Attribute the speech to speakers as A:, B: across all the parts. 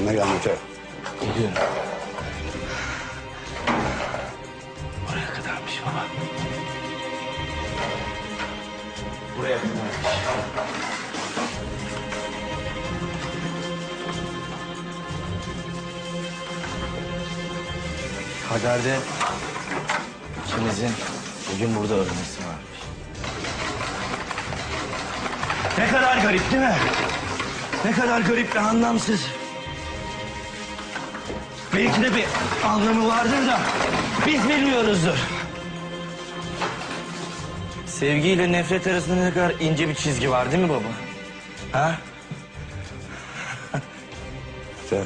A: Yanına gel Mete.
B: Geliyorum. Buraya kadarmış baba. Buraya kadarmış. Kaderde ikimizin bugün burada ölmesi varmış. Ne kadar garip değil mi? Ne kadar garip ve anlamsız. Belki de bir anlamı vardır da biz bilmiyoruzdur. Sevgi ile nefret arasında ne kadar ince bir çizgi var değil mi baba? Ha?
A: Mete.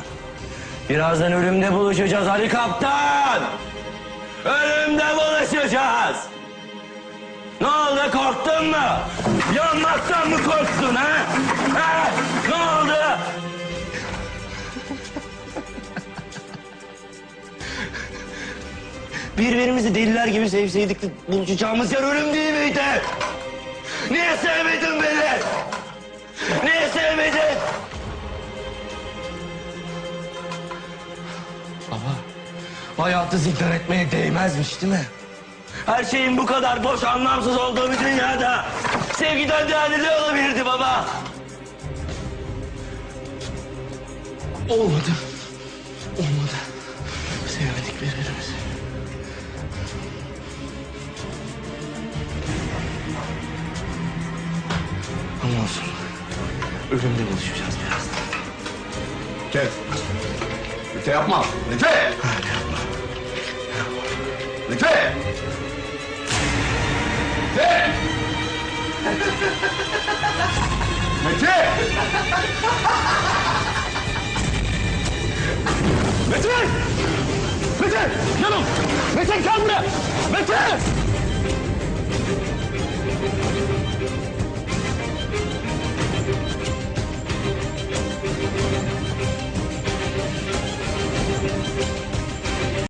B: Birazdan ölümde buluşacağız Ali Kaptan. Ölümde buluşacağız. Ne oldu korktun mu? Yanmaktan mı korktun ha? Birbirimizi deliler gibi sevseydik de buluşacağımız yer ölüm değil miydi? Niye sevmedin beni? Niye sevmedin? Baba, hayatı zikrar etmeye değmezmiş değil mi? Her şeyin bu kadar boş, anlamsız olduğu bir dünyada sevgiden değerli ne olabilirdi baba? Olmadı. Olmadı. Sevmedik birbirimizi. Ama olsun. Ölümde buluşacağız birazdan.
A: Mete. Mete yapma. Mete. Mete. Mete. Mete.
B: Mete! Mete! Canım! Mete gel buraya! Mete!